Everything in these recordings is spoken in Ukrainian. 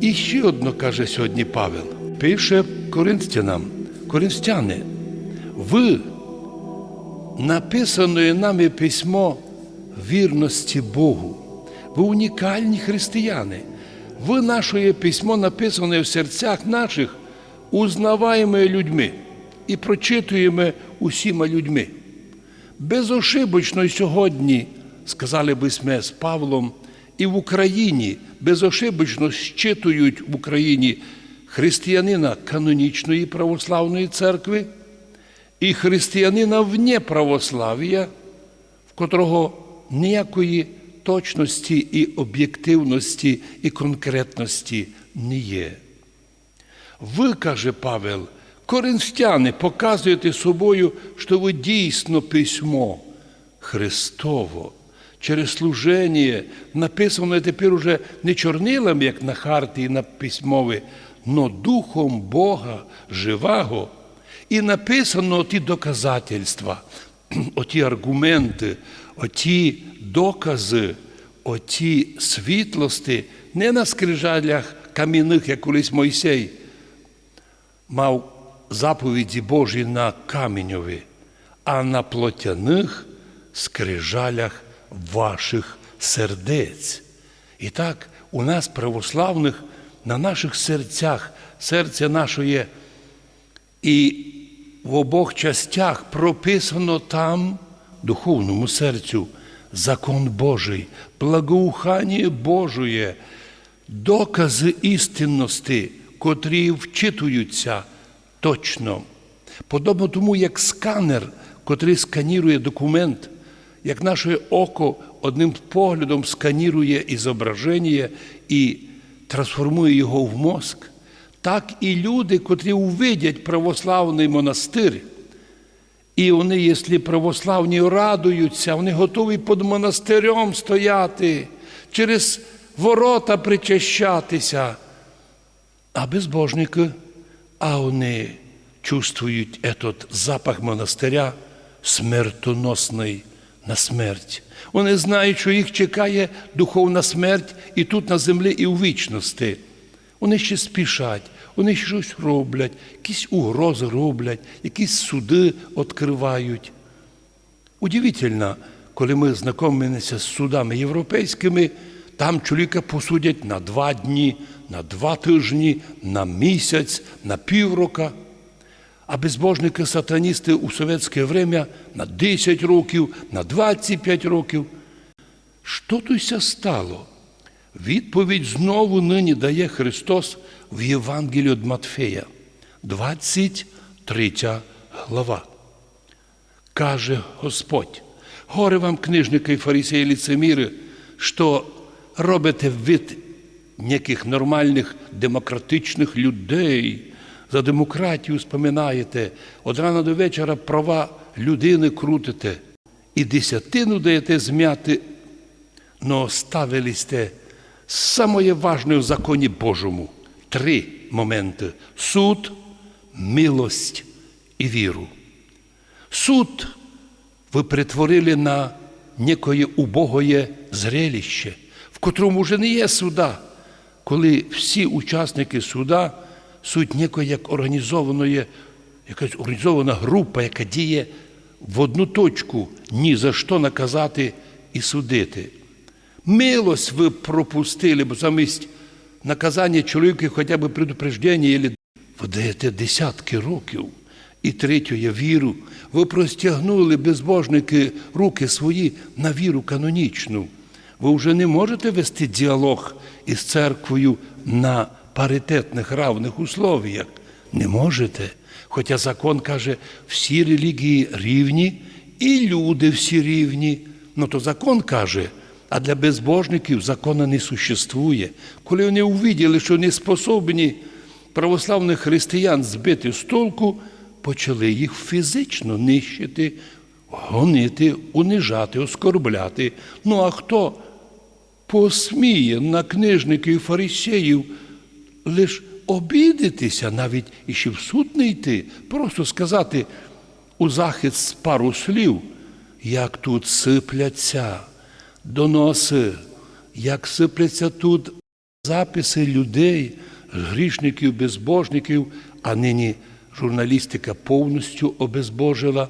І ще одно каже сьогодні Павел, пише коринфянам, коринфяни, ви написане нами письмо вірності Богу. Ви унікальні християни. Ви наше письмо написане в серцях наших, узнаваємо людьми і прочитуємо усіма людьми. Безошибочно сьогодні, сказали би ми з Павлом, і в Україні безошибочно щитують в Україні християнина канонічної православної церкви і християнина вне православ'я, в котрого ніякої точності і об'єктивності і конкретності не є. Ви, каже Павел, коринфяни, показуєте собою, що ви дійсно письмо Христово. Через служення. Написано тепер уже не чорнилами, як на харті і на письмові, но духом Бога живого. І написано ті доказательства, оті аргументи, оті докази, оті світлості, не на скрижалях кам'яних, як колись Мойсей мав заповіді Божі на каменьові, а на плотяних скрижалях ваших сердець. І так, у нас, православних, на наших серцях, серце нашої і в обох частях прописано там, духовному серцю, закон Божий, благоухання Божує, докази істинності, котрі вчитуються точно. Подобно тому, як сканер, котрий сканірує документ, як наше око одним поглядом сканірує ізображення і трансформує його в мозк, так і люди, котрі увидять православний монастир, і вони, якщо православні радуються, вони готові під монастирем стояти, через ворота причащатися. А безбожники, а вони чувствують этот запах монастиря смертоносний на смерть. Вони знають, що їх чекає духовна смерть і тут на землі, і у вічності. Вони ще спішать, вони ще щось роблять, якісь угрози роблять, якісь суди відкривають. Удивительно, коли ми знайомимося з судами європейськими, там чоловіка посудять на два дні, на два тижні, на місяць, на піврока. А безбожники сатаністи у совєтське время на 10 років, на 25 років. Що туся стало? Відповідь знову нині дає Христос в Євангелії від Матфея, 23 глава. Каже Господь, горе вам, книжники і фарисеї ліцеміри, що робите від неких нормальних демократичних людей. За демократію споминаєте, од рана до вечора права людини крутите і десятину даєте змяти, но ставили сте самое важне в законі Божому. Три моменти: суд, милость і віру. Суд ви перетворили на некоє убогоє зрелище, в котрому вже не є суда, коли всі учасники суда суть некої як організованої, якась організована група, яка діє в одну точку, ні за що наказати і судити. Милость ви пропустили, бо замість наказання чоловіка хоча б предупреждення, ви даєте десятки років. І третє віру. Ви простягнули безбожники руки свої на віру канонічну. Ви вже не можете вести діалог із церквою на паритетних равних условіях. Не можете. Хоча закон каже, всі релігії рівні і люди всі рівні. Ну то закон каже, а для безбожників закона не существує. Коли вони увиділи, що не способні православних християн збити з толку, почали їх фізично нищити, гонити, унижати, оскорбляти. Ну а хто посміє на книжників і фарисеїв лиш обідитися, навіть і ще в суд не йти, просто сказати у захист пару слів, як тут сипляться доноси, як сипляться тут записи людей, грішників, безбожників, а нині журналістика повністю обезбожила,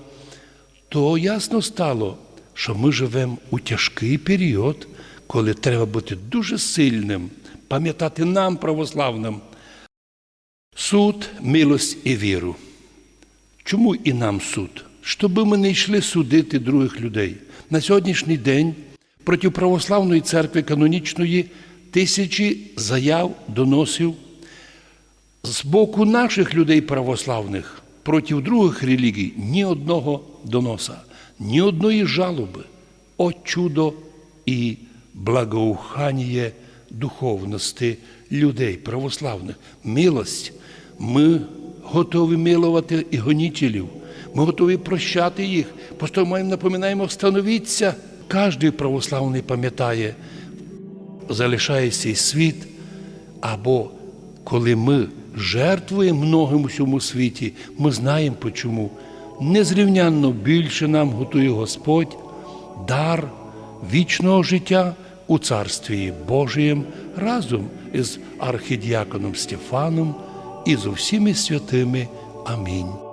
то ясно стало, що ми живемо у тяжкий період, коли треба бути дуже сильним, пам'ятати нам, православним, суд, милость і віру. Чому і нам суд? Щоби ми не йшли судити других людей. На сьогоднішній день проти православної церкви канонічної тисячі заяв, доносів з боку наших людей православних проти других релігій ні одного доноса, ні одної жалоби. О чудо і благоухання духовності людей православних. Милость. Ми готові милувати і гонітелів. Ми готові прощати їх. Просто ми їм напоминаємо, встановіться. Кожен православний пам'ятає, залишає цей світ, або коли ми жертвуємо многим у цьому світі, ми знаємо почому. Незрівнянно більше нам готує Господь дар вічного життя у Царстві Божієм разом із архідіаконом Стефаном і з усіми святими. Амінь.